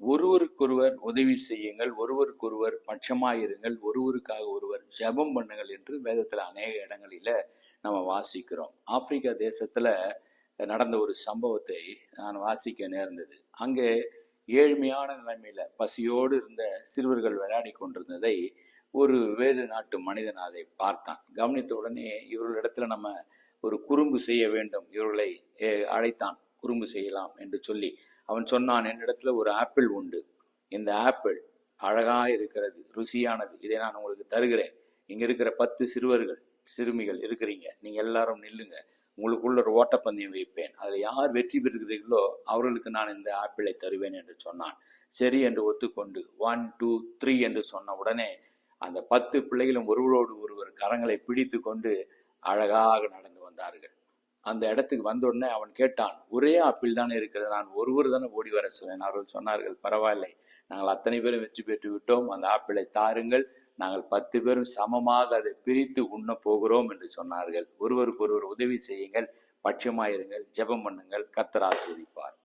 ஒருவருக்கொருவர் உதவி செய்யுங்கள் ஒருவருக்கொருவர் பட்சமாயிருங்கள் ஒருவருக்காக ஒருவர் ஜெபம் பண்ணுங்கள் என்று வேதத்தில் அநேக இடங்களில நம்ம வாசிக்கிறோம். ஆப்பிரிக்கா தேசத்துல நடந்த ஒரு சம்பவத்தை நான் வாசிக்க நேர்ந்தது. அங்கே ஏழ்மையான நிலைமையில பசியோடு இருந்த சிறுவர்கள் விளையாடி கொண்டிருந்ததை ஒரு வேறு நாட்டு மனிதன் அதை பார்த்தான். கவனித்த உடனே இவர்களிடத்துல நம்ம ஒரு குறும்பு செய்ய வேண்டும் இவர்களை அழைத்தான். குறும்பு செய்யலாம் என்று சொல்லி அவன் சொன்னான் என்னிடத்துல ஒரு ஆப்பிள் உண்டு. இந்த ஆப்பிள் அழகா இருக்கிறது ருசியானது. இதை நான் உங்களுக்கு தருகிறேன். இங்க இருக்கிற பத்து சிறுவர்கள் சிறுமிகள் இருக்கிறீங்க. நீங்க எல்லாரும் நில்லுங்க. உங்களுக்குள்ள ஒரு ஓட்டப்பந்தயம் வைப்பேன். அதில் யார் வெற்றி பெறுகிறீர்களோ அவர்களுக்கு நான் இந்த ஆப்பிளை தருவேன் என்று சொன்னான். சரி என்று ஒத்துக்கொண்டு ஒன் டூ த்ரீ என்று சொன்ன உடனே அந்த பத்து பிள்ளைகளும் ஒருவரோடு ஒருவர் கரங்களை பிடித்து கொண்டு அழகாக நடந்து வந்தார்கள். அந்த இடத்துக்கு வந்த உடனே அவன் கேட்டான் ஒரே ஆப்பிள் தானே இருக்கிறது நான் ஒருவர் தானே ஓடி வர சொன்னேன். அவர்கள் சொன்னார்கள் பரவாயில்லை. நாங்கள் அத்தனை பேரும் வெற்றி பெற்று விட்டோம். அந்த ஆப்பிளை தாருங்கள். நாங்கள் பத்து பேரும் சமமாக அதை பிரித்து உண்ண போகிறோம் என்று சொன்னார்கள். ஒருவருக்கு ஒருவர் உதவி செய்யுங்கள். பட்சமாயிருங்கள். ஜெபம் பண்ணுங்கள். கத்தர் ஆசீர்வதிப்பார்.